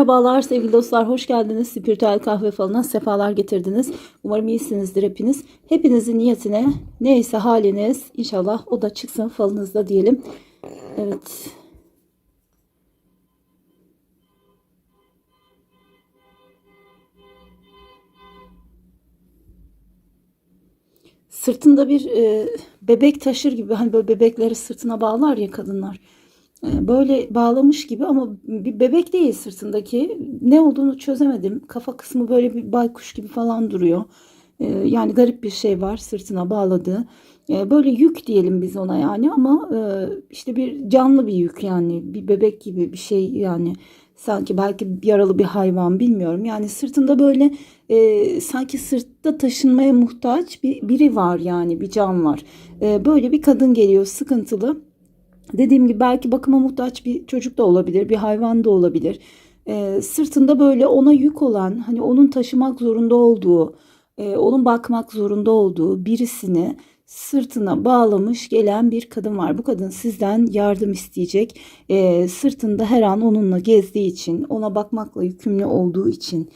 Merhabalar sevgili dostlar, hoş geldiniz. Spiritüel kahve falına sefalar getirdiniz. Umarım iyisinizdir hepiniz. Hepinizin niyetine neyse haliniz inşallah o da çıksın falınızda diyelim. Evet. Sırtında bir e, bebek taşır gibi hani böyle bebekleri sırtına bağlar ya kadınlar. E, böyle bağlamış gibi ama bir bebek değil sırtındaki. Ne olduğunu çözemedim. Kafa kısmı böyle bir baykuş gibi falan duruyor. E, yani garip bir şey var sırtına bağladığı. E, böyle yük diyelim biz ona yani ama e, işte bir canlı bir yük yani bir bebek gibi bir şey yani sanki belki yaralı bir hayvan bilmiyorum. Yani sırtında böyle e, sanki sırtta taşınmaya muhtaç bir biri var yani bir can var. E, böyle bir kadın geliyor sıkıntılı. Dediğim gibi belki bakıma muhtaç bir çocuk da olabilir, bir hayvan da olabilir. E, sırtında böyle ona yük olan, hani onun taşımak zorunda olduğu, e, onun bakmak zorunda olduğu birisini sırtına bağlamış gelen bir kadın var. Bu kadın sizden yardım isteyecek. E, sırtında her an onunla gezdiği için, ona bakmakla yükümlü olduğu için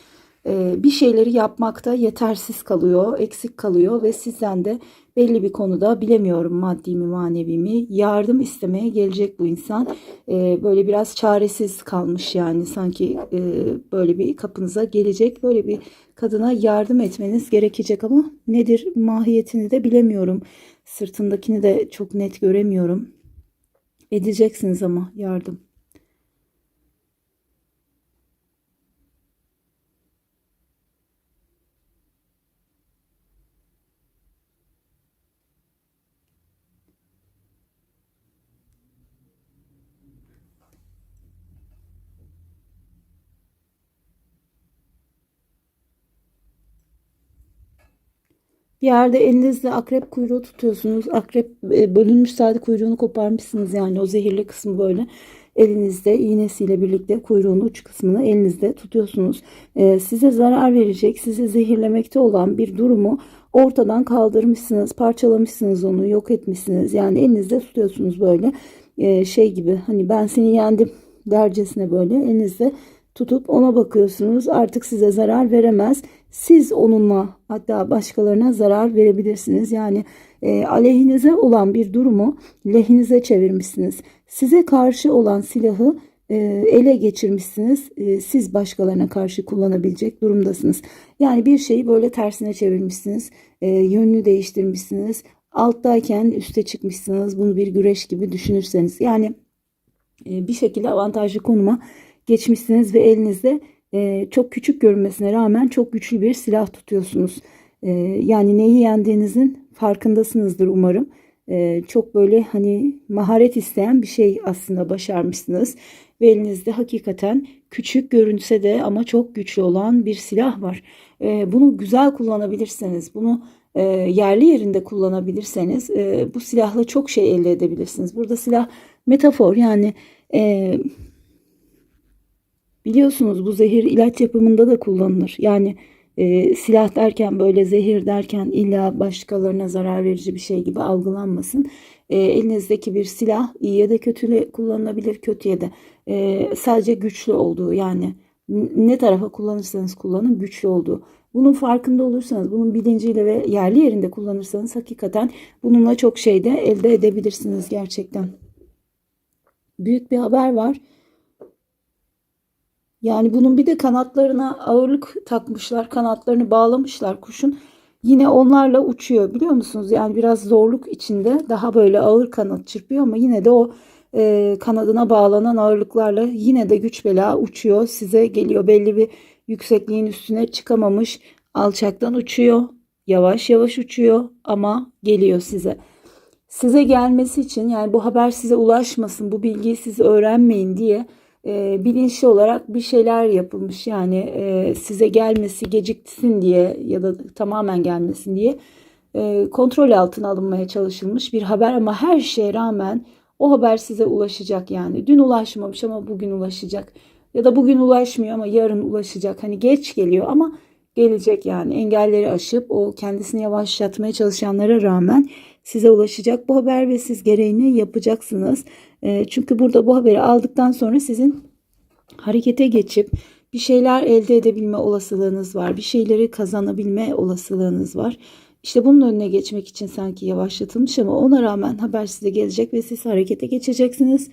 bir şeyleri yapmakta yetersiz kalıyor, eksik kalıyor ve sizden de belli bir konuda bilemiyorum maddi mi manevi mi yardım istemeye gelecek bu insan. E, böyle biraz çaresiz kalmış yani sanki e, böyle bir kapınıza gelecek böyle bir kadına yardım etmeniz gerekecek ama nedir mahiyetini de bilemiyorum. Sırtındakini de çok net göremiyorum. Edeceksiniz ama yardım. Yerde elinizle akrep kuyruğu tutuyorsunuz. Akrep e, bölünmüş sadece kuyruğunu koparmışsınız yani o zehirli kısmı böyle elinizde iğnesiyle birlikte kuyruğun uç kısmını elinizde tutuyorsunuz. Ee, size zarar verecek, sizi zehirlemekte olan bir durumu ortadan kaldırmışsınız, parçalamışsınız onu, yok etmişsiniz. Yani elinizde tutuyorsunuz böyle ee, şey gibi hani ben seni yendim dercesine böyle elinizde tutup ona bakıyorsunuz. Artık size zarar veremez. Siz onunla hatta başkalarına zarar verebilirsiniz. Yani e, aleyhinize olan bir durumu lehinize çevirmişsiniz. Size karşı olan silahı e, ele geçirmişsiniz. E, siz başkalarına karşı kullanabilecek durumdasınız. Yani bir şeyi böyle tersine çevirmişsiniz. E, yönünü değiştirmişsiniz. Alttayken üste çıkmışsınız. Bunu bir güreş gibi düşünürseniz. Yani e, bir şekilde avantajlı konuma geçmişsiniz ve elinizde e, çok küçük görünmesine rağmen çok güçlü bir silah tutuyorsunuz. E, yani neyi yendiğinizin farkındasınızdır umarım. E, çok böyle hani maharet isteyen bir şey aslında başarmışsınız. Ve elinizde hakikaten küçük görünse de ama çok güçlü olan bir silah var. E, bunu güzel kullanabilirseniz, bunu e, yerli yerinde kullanabilirseniz e, bu silahla çok şey elde edebilirsiniz. Burada silah metafor yani... E, Biliyorsunuz bu zehir ilaç yapımında da kullanılır. Yani e, silah derken böyle zehir derken illa başkalarına zarar verici bir şey gibi algılanmasın. E, elinizdeki bir silah iyiye de kötüye kullanılabilir, kötüye de. E, sadece güçlü olduğu yani ne tarafa kullanırsanız kullanın güçlü olduğu. Bunun farkında olursanız, bunun bilinciyle ve yerli yerinde kullanırsanız hakikaten bununla çok şey de elde edebilirsiniz gerçekten. Büyük bir haber var. Yani bunun bir de kanatlarına ağırlık takmışlar. Kanatlarını bağlamışlar kuşun. Yine onlarla uçuyor biliyor musunuz? Yani biraz zorluk içinde daha böyle ağır kanat çırpıyor ama yine de o e, kanadına bağlanan ağırlıklarla yine de güç bela uçuyor. Size geliyor belli bir yüksekliğin üstüne çıkamamış. Alçaktan uçuyor. Yavaş yavaş uçuyor ama geliyor size. Size gelmesi için yani bu haber size ulaşmasın, bu bilgiyi siz öğrenmeyin diye e, bilinçli olarak bir şeyler yapılmış. Yani e, size gelmesi geciksin diye ya da tamamen gelmesin diye e, kontrol altına alınmaya çalışılmış bir haber ama her şeye rağmen o haber size ulaşacak yani. Dün ulaşmamış ama bugün ulaşacak. Ya da bugün ulaşmıyor ama yarın ulaşacak. Hani geç geliyor ama gelecek yani. Engelleri aşıp o kendisini yavaşlatmaya çalışanlara rağmen size ulaşacak bu haber ve siz gereğini yapacaksınız. E, çünkü burada bu haberi aldıktan sonra sizin harekete geçip bir şeyler elde edebilme olasılığınız var. Bir şeyleri kazanabilme olasılığınız var. İşte bunun önüne geçmek için sanki yavaşlatılmış ama ona rağmen haber size gelecek ve siz harekete geçeceksiniz.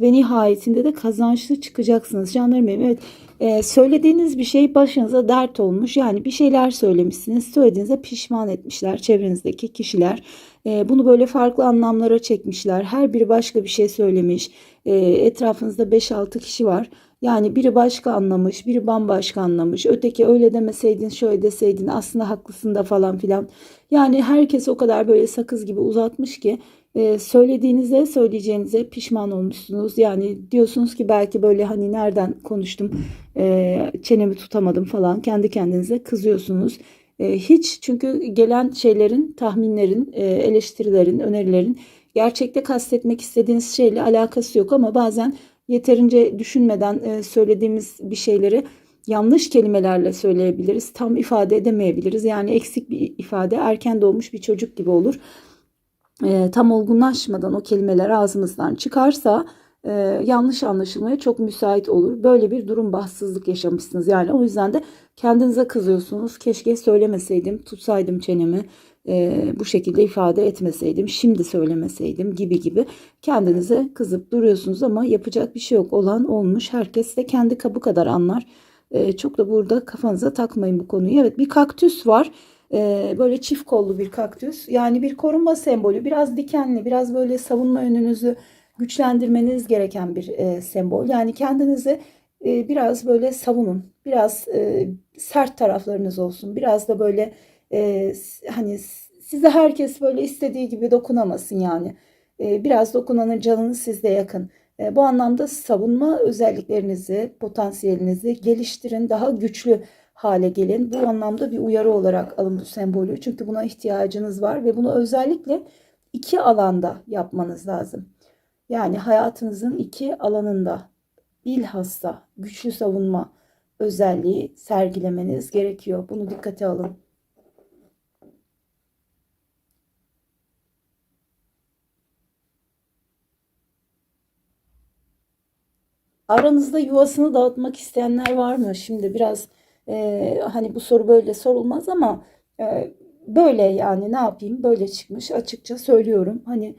Ve nihayetinde de kazançlı çıkacaksınız. Canlarım benim evet e, söylediğiniz bir şey başınıza dert olmuş. Yani bir şeyler söylemişsiniz. Söylediğinize pişman etmişler çevrenizdeki kişiler. E, bunu böyle farklı anlamlara çekmişler. Her biri başka bir şey söylemiş. E, etrafınızda 5-6 kişi var. Yani biri başka anlamış, biri bambaşka anlamış. Öteki öyle demeseydin, şöyle deseydin aslında haklısın da falan filan. Yani herkes o kadar böyle sakız gibi uzatmış ki e, söylediğinize, söyleyeceğinize pişman olmuşsunuz. Yani diyorsunuz ki belki böyle hani nereden konuştum, e, çenemi tutamadım falan kendi kendinize kızıyorsunuz. E, hiç çünkü gelen şeylerin, tahminlerin, e, eleştirilerin, önerilerin gerçekte kastetmek istediğiniz şeyle alakası yok ama bazen yeterince düşünmeden e, söylediğimiz bir şeyleri yanlış kelimelerle söyleyebiliriz. Tam ifade edemeyebiliriz. Yani eksik bir ifade erken doğmuş bir çocuk gibi olur. E, tam olgunlaşmadan o kelimeler ağzımızdan çıkarsa e, yanlış anlaşılmaya çok müsait olur. Böyle bir durum bahtsızlık yaşamışsınız. Yani o yüzden de kendinize kızıyorsunuz. Keşke söylemeseydim, tutsaydım çenemi e, bu şekilde ifade etmeseydim, şimdi söylemeseydim gibi gibi kendinize kızıp duruyorsunuz ama yapacak bir şey yok. Olan olmuş. Herkes de kendi kabı kadar anlar. E, çok da burada kafanıza takmayın bu konuyu. Evet bir kaktüs var. E, böyle çift kollu bir kaktüs. Yani bir korunma sembolü. Biraz dikenli, biraz böyle savunma yönünüzü güçlendirmeniz gereken bir e, sembol. Yani kendinizi e, biraz böyle savunun. Biraz e, sert taraflarınız olsun. Biraz da böyle e, hani size herkes böyle istediği gibi dokunamasın yani. E, biraz dokunanın canını sizde yakın. E, bu anlamda savunma özelliklerinizi, potansiyelinizi geliştirin. Daha güçlü hale gelin. Bu anlamda bir uyarı olarak alın bu sembolü. Çünkü buna ihtiyacınız var ve bunu özellikle iki alanda yapmanız lazım. Yani hayatınızın iki alanında bilhassa güçlü savunma özelliği sergilemeniz gerekiyor. Bunu dikkate alın. Aranızda yuvasını dağıtmak isteyenler var mı? Şimdi biraz e, hani bu soru böyle sorulmaz ama e, böyle yani ne yapayım böyle çıkmış açıkça söylüyorum. Hani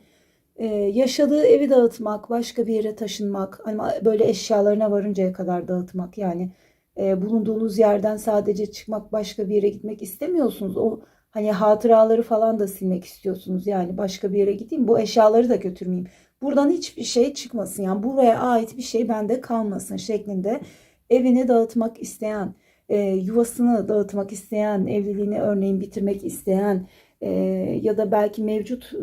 e, yaşadığı evi dağıtmak, başka bir yere taşınmak, hani böyle eşyalarına varıncaya kadar dağıtmak yani e, bulunduğunuz yerden sadece çıkmak, başka bir yere gitmek istemiyorsunuz. O hani hatıraları falan da silmek istiyorsunuz. Yani başka bir yere gideyim, bu eşyaları da götürmeyeyim. Buradan hiçbir şey çıkmasın. Yani buraya ait bir şey bende kalmasın şeklinde evini dağıtmak isteyen, e, yuvasını dağıtmak isteyen, evliliğini örneğin bitirmek isteyen e, ya da belki mevcut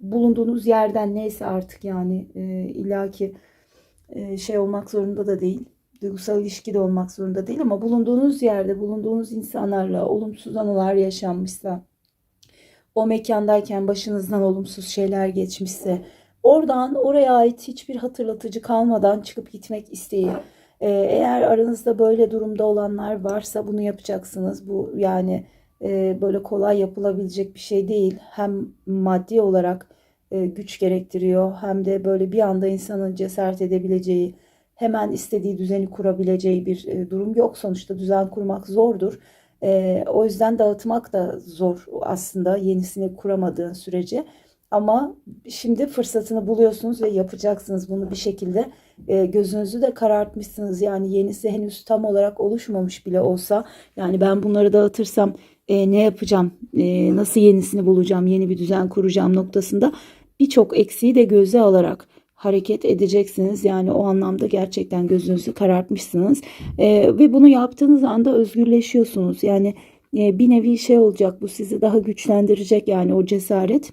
bulunduğunuz yerden neyse artık yani e, illaki e, şey olmak zorunda da değil. Duygusal ilişki de olmak zorunda değil ama bulunduğunuz yerde, bulunduğunuz insanlarla olumsuz anılar yaşanmışsa, o mekandayken başınızdan olumsuz şeyler geçmişse, oradan oraya ait hiçbir hatırlatıcı kalmadan çıkıp gitmek isteği. Ee, eğer aranızda böyle durumda olanlar varsa bunu yapacaksınız. Bu yani e, böyle kolay yapılabilecek bir şey değil. Hem maddi olarak e, güç gerektiriyor hem de böyle bir anda insanın cesaret edebileceği, hemen istediği düzeni kurabileceği bir e, durum yok. Sonuçta düzen kurmak zordur. O yüzden dağıtmak da zor aslında yenisini kuramadığın sürece. Ama şimdi fırsatını buluyorsunuz ve yapacaksınız bunu bir şekilde. E, gözünüzü de karartmışsınız. Yani yenisi henüz tam olarak oluşmamış bile olsa. Yani ben bunları dağıtırsam e, ne yapacağım, e, nasıl yenisini bulacağım, yeni bir düzen kuracağım noktasında birçok eksiği de göze alarak hareket edeceksiniz. Yani o anlamda gerçekten gözünüzü karartmışsınız. E, ve bunu yaptığınız anda özgürleşiyorsunuz. Yani e, bir nevi şey olacak bu sizi daha güçlendirecek yani o cesaret,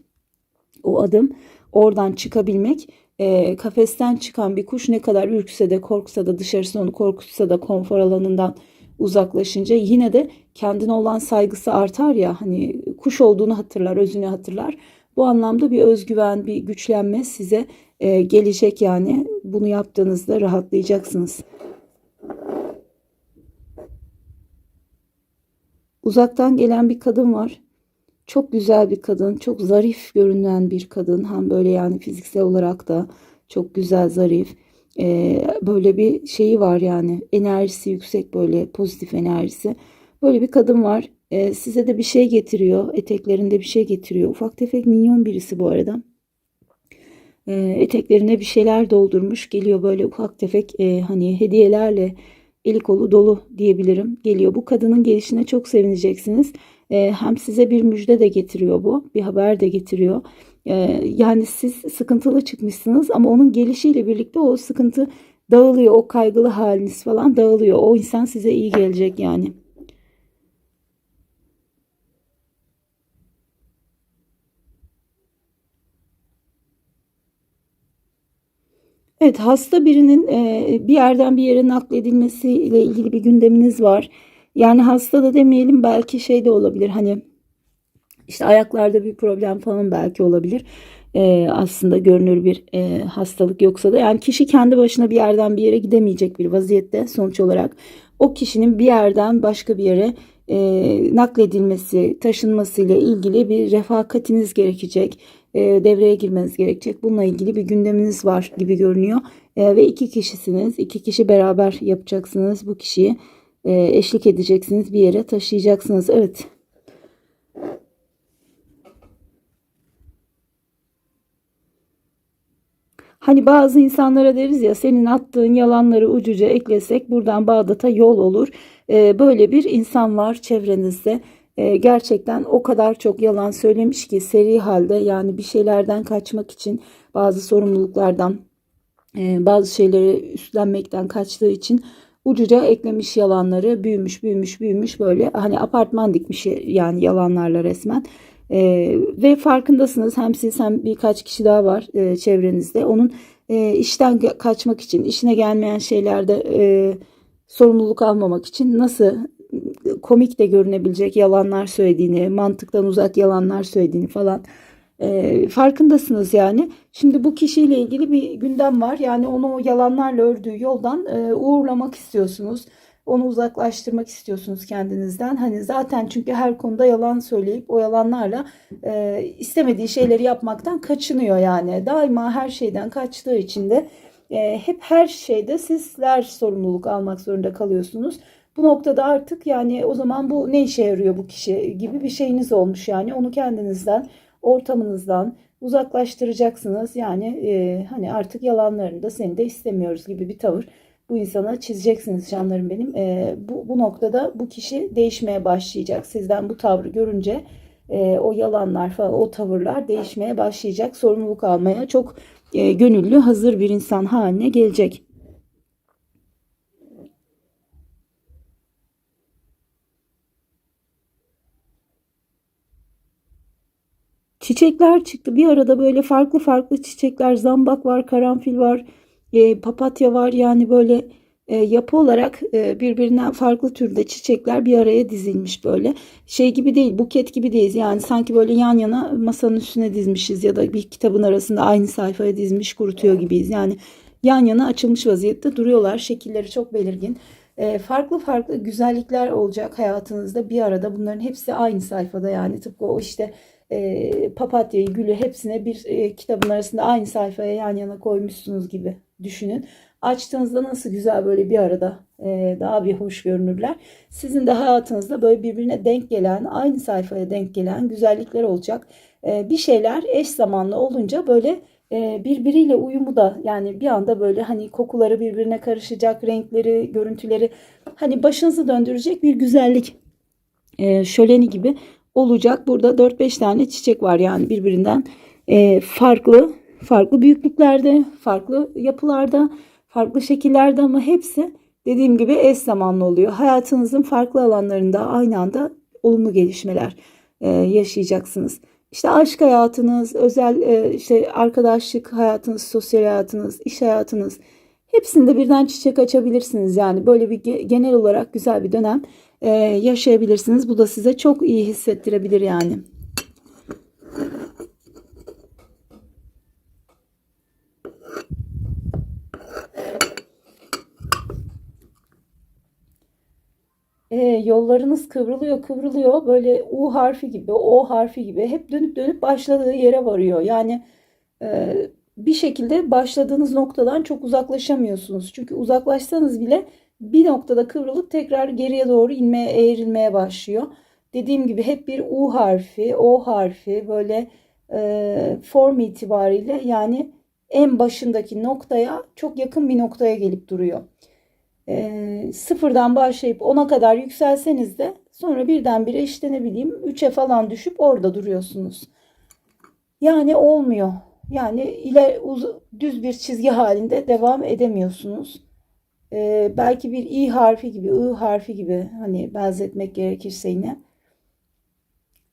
o adım oradan çıkabilmek. E, kafesten çıkan bir kuş ne kadar ürkse de korksa da dışarısı onu korkutsa da konfor alanından uzaklaşınca yine de kendine olan saygısı artar ya hani kuş olduğunu hatırlar, özünü hatırlar. Bu anlamda bir özgüven, bir güçlenme size e, gelecek yani. Bunu yaptığınızda rahatlayacaksınız. Uzaktan gelen bir kadın var. Çok güzel bir kadın, çok zarif görünen bir kadın. Hem böyle yani fiziksel olarak da çok güzel, zarif. e, böyle bir şeyi var yani enerjisi yüksek böyle pozitif enerjisi. Böyle bir kadın var. E, size de bir şey getiriyor. Eteklerinde bir şey getiriyor. Ufak tefek minyon birisi bu arada. E, eteklerine bir şeyler doldurmuş. Geliyor böyle ufak tefek e, hani hediyelerle eli kolu dolu diyebilirim. Geliyor. Bu kadının gelişine çok sevineceksiniz. E, hem size bir müjde de getiriyor bu. Bir haber de getiriyor. E, yani siz sıkıntılı çıkmışsınız ama onun gelişiyle birlikte o sıkıntı dağılıyor. O kaygılı haliniz falan dağılıyor. O insan size iyi gelecek yani. Evet, hasta birinin e, bir yerden bir yere nakledilmesiyle ilgili bir gündeminiz var. Yani hasta da demeyelim belki şey de olabilir hani işte ayaklarda bir problem falan belki olabilir. E, aslında görünür bir e, hastalık yoksa da yani kişi kendi başına bir yerden bir yere gidemeyecek bir vaziyette sonuç olarak o kişinin bir yerden başka bir yere e, nakledilmesi, taşınması ile ilgili bir refakatiniz gerekecek e, devreye girmeniz gerekecek. Bununla ilgili bir gündeminiz var gibi görünüyor. E, ve iki kişisiniz. İki kişi beraber yapacaksınız. Bu kişiyi eşlik edeceksiniz. Bir yere taşıyacaksınız. Evet. Hani bazı insanlara deriz ya senin attığın yalanları ucuca eklesek buradan Bağdat'a yol olur. E, böyle bir insan var çevrenizde. E, gerçekten o kadar çok yalan söylemiş ki seri halde yani bir şeylerden kaçmak için bazı sorumluluklardan e, bazı şeyleri üstlenmekten kaçtığı için ucuca eklemiş yalanları büyümüş büyümüş büyümüş böyle hani apartman dikmiş yani yalanlarla resmen. E, ve farkındasınız hem siz hem birkaç kişi daha var e, çevrenizde onun e, işten kaçmak için işine gelmeyen şeylerde e, sorumluluk almamak için nasıl komik de görünebilecek yalanlar söylediğini, mantıktan uzak yalanlar söylediğini falan e, farkındasınız yani. Şimdi bu kişiyle ilgili bir gündem var. Yani onu yalanlarla ördüğü yoldan e, uğurlamak istiyorsunuz. Onu uzaklaştırmak istiyorsunuz kendinizden. Hani zaten çünkü her konuda yalan söyleyip o yalanlarla e, istemediği şeyleri yapmaktan kaçınıyor yani. Daima her şeyden kaçtığı için de e, hep her şeyde sizler sorumluluk almak zorunda kalıyorsunuz. Bu noktada artık yani o zaman bu ne işe yarıyor bu kişi gibi bir şeyiniz olmuş yani onu kendinizden ortamınızdan uzaklaştıracaksınız. Yani e, hani artık yalanlarını da seni de istemiyoruz gibi bir tavır bu insana çizeceksiniz canlarım benim. E, bu, bu noktada bu kişi değişmeye başlayacak. Sizden bu tavrı görünce e, o yalanlar falan o tavırlar değişmeye başlayacak. Sorumluluk almaya çok e, gönüllü hazır bir insan haline gelecek. Çiçekler çıktı. Bir arada böyle farklı farklı çiçekler, zambak var, karanfil var, e, papatya var. Yani böyle e, yapı olarak e, birbirinden farklı türde çiçekler bir araya dizilmiş böyle. Şey gibi değil, buket gibi değiliz. Yani sanki böyle yan yana masanın üstüne dizmişiz ya da bir kitabın arasında aynı sayfaya dizmiş kurutuyor gibiyiz. Yani yan yana açılmış vaziyette duruyorlar. Şekilleri çok belirgin. E, farklı farklı güzellikler olacak hayatınızda bir arada. Bunların hepsi aynı sayfada yani tıpkı o işte e, papatyayı, gülü hepsine bir e, kitabın arasında aynı sayfaya yan yana koymuşsunuz gibi düşünün. Açtığınızda nasıl güzel böyle bir arada e, daha bir hoş görünürler. Sizin de hayatınızda böyle birbirine denk gelen, aynı sayfaya denk gelen güzellikler olacak. Bir şeyler eş zamanlı olunca böyle birbiriyle uyumu da yani bir anda böyle hani kokuları birbirine karışacak, renkleri, görüntüleri hani başınızı döndürecek bir güzellik e, şöleni gibi olacak. Burada 4-5 tane çiçek var yani birbirinden e, farklı farklı büyüklüklerde, farklı yapılarda, farklı şekillerde ama hepsi dediğim gibi eş zamanlı oluyor. Hayatınızın farklı alanlarında aynı anda olumlu gelişmeler e, yaşayacaksınız. İşte aşk hayatınız, özel e, işte arkadaşlık hayatınız, sosyal hayatınız, iş hayatınız hepsinde birden çiçek açabilirsiniz. Yani böyle bir genel olarak güzel bir dönem e, yaşayabilirsiniz. Bu da size çok iyi hissettirebilir yani. E, yollarınız kıvrılıyor kıvrılıyor böyle U harfi gibi O harfi gibi hep dönüp dönüp başladığı yere varıyor. Yani e, bir şekilde başladığınız noktadan çok uzaklaşamıyorsunuz. Çünkü uzaklaşsanız bile bir noktada kıvrılıp tekrar geriye doğru inmeye, eğrilmeye başlıyor. Dediğim gibi hep bir U harfi, O harfi böyle e, form itibariyle yani en başındaki noktaya çok yakın bir noktaya gelip duruyor. E, sıfırdan başlayıp 10'a kadar yükselseniz de sonra birdenbire işte ne bileyim 3'e falan düşüp orada duruyorsunuz. Yani olmuyor. Yani ile uz, düz bir çizgi halinde devam edemiyorsunuz. Ee, belki bir i harfi gibi, ı harfi gibi hani benzetmek gerekirse yine.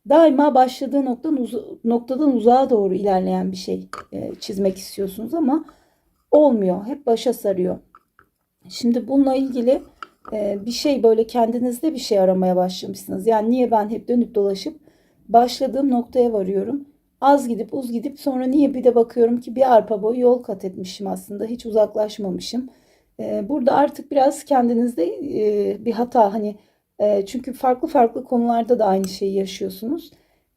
Daima başladığı noktadan, uz noktadan uzağa doğru ilerleyen bir şey e, çizmek istiyorsunuz ama olmuyor. Hep başa sarıyor. Şimdi bununla ilgili e, bir şey böyle kendinizde bir şey aramaya başlamışsınız. Yani niye ben hep dönüp dolaşıp başladığım noktaya varıyorum az gidip uz gidip sonra niye bir de bakıyorum ki bir arpa boyu yol kat etmişim aslında hiç uzaklaşmamışım. Ee, burada artık biraz kendinizde e, bir hata hani e, çünkü farklı farklı konularda da aynı şeyi yaşıyorsunuz.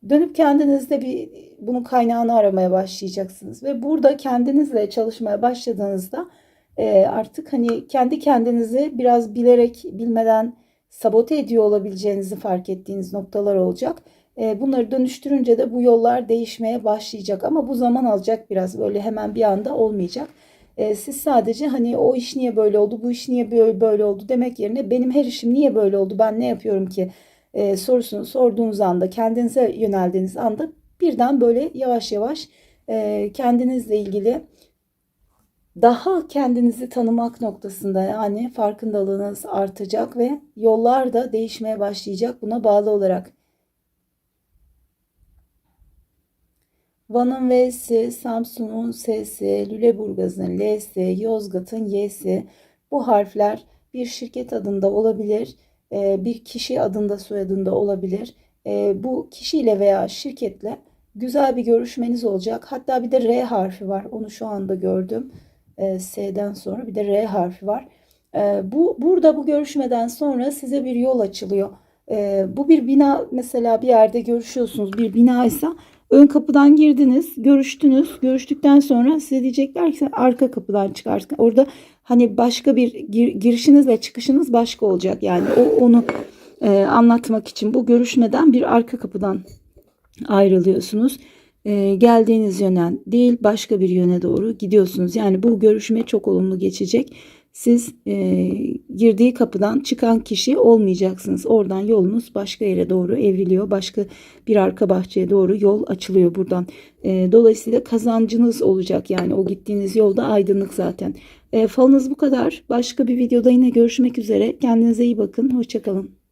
Dönüp kendinizde bir bunun kaynağını aramaya başlayacaksınız ve burada kendinizle çalışmaya başladığınızda e, artık hani kendi kendinizi biraz bilerek bilmeden sabote ediyor olabileceğinizi fark ettiğiniz noktalar olacak. E, bunları dönüştürünce de bu yollar değişmeye başlayacak. Ama bu zaman alacak biraz. Böyle hemen bir anda olmayacak. E, siz sadece hani o iş niye böyle oldu, bu iş niye böyle, böyle oldu? demek yerine benim her işim niye böyle oldu, ben ne yapıyorum ki? E, sorusunu sorduğunuz anda, kendinize yöneldiğiniz anda birden böyle yavaş yavaş kendinizle ilgili daha kendinizi tanımak noktasında yani farkındalığınız artacak ve yollar da değişmeye başlayacak buna bağlı olarak. Van'ın V'si, Samsun'un S'si, Lüleburgaz'ın L'si, Yozgat'ın Y'si bu harfler bir şirket adında olabilir, e, bir kişi adında soyadında olabilir. E, bu kişiyle veya şirketle güzel bir görüşmeniz olacak. Hatta bir de R harfi var. Onu şu anda gördüm. E, S'den sonra bir de R harfi var. Bu burada bu görüşmeden sonra size bir yol açılıyor. Bu bir bina mesela bir yerde görüşüyorsunuz. Bir bina ise Ön kapıdan girdiniz, görüştünüz. Görüştükten sonra size diyecekler ki arka kapıdan çık Orada hani başka bir gir, girişiniz ve çıkışınız başka olacak. Yani o onu e, anlatmak için bu görüşmeden bir arka kapıdan ayrılıyorsunuz. E, geldiğiniz yönden değil başka bir yöne doğru gidiyorsunuz. Yani bu görüşme çok olumlu geçecek siz e, girdiği kapıdan çıkan kişi olmayacaksınız. Oradan yolunuz başka yere doğru evriliyor. Başka bir arka bahçeye doğru yol açılıyor buradan. E, dolayısıyla kazancınız olacak. Yani o gittiğiniz yolda aydınlık zaten. E, falınız bu kadar. Başka bir videoda yine görüşmek üzere. Kendinize iyi bakın. Hoşçakalın.